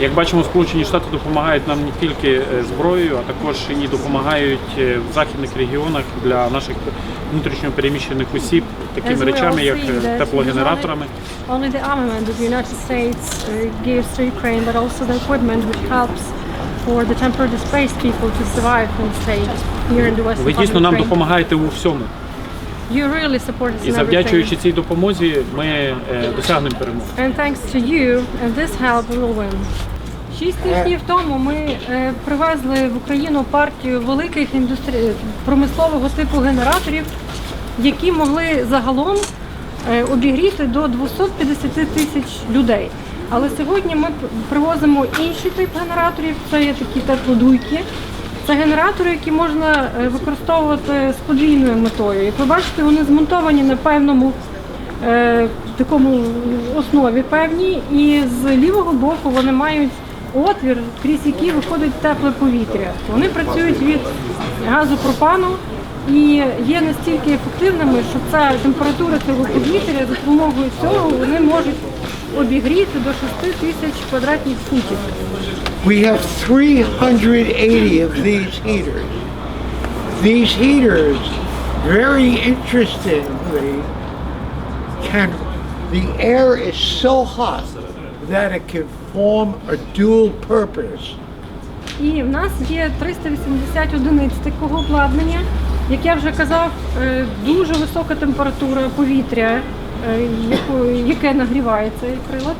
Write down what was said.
Як бачимо, Сполучені Штати допомагають нам не тільки е, зброєю, а також і допомагають е, в західних регіонах для наших внутрішньо переміщених осіб такими речами, як е, теплогенераторами. Not only the armament that the United States gives to Ukraine, but also the equipment which helps for the temporary displaced people to survive and stay here in the western Ви дійсно нам допомагаєте у всьому. You really support us І in завдячуючи everything. цій допомозі, ми е, досягнемо перемоги. And thanks to you and this help we will win. Шість тижнів тому ми е, привезли в Україну партію великих індустрі... промислового типу генераторів, які могли загалом е, обігріти до 250 тисяч людей. Але сьогодні ми привозимо інший тип генераторів. Це є такі теплодуйки. Це генератори, які можна е, використовувати з подвійною метою. Як ви бачите, вони змонтовані на певному е, такому основі певній, і з лівого боку вони мають отвір, крізь який виходить тепле повітря. Вони працюють від газу пропану і є настільки ефективними, що ця температура цього повітря за допомогою цього вони можуть обігріти до 6 тисяч квадратних футів. We have 380 of these heaters. These heaters, very interestingly, can the air is so hot that it can form a dual purpose. І в нас є 380 одиниць такого обладнання. Як я вже казав, е, дуже висока температура повітря, е, яке нагріває цей прилад.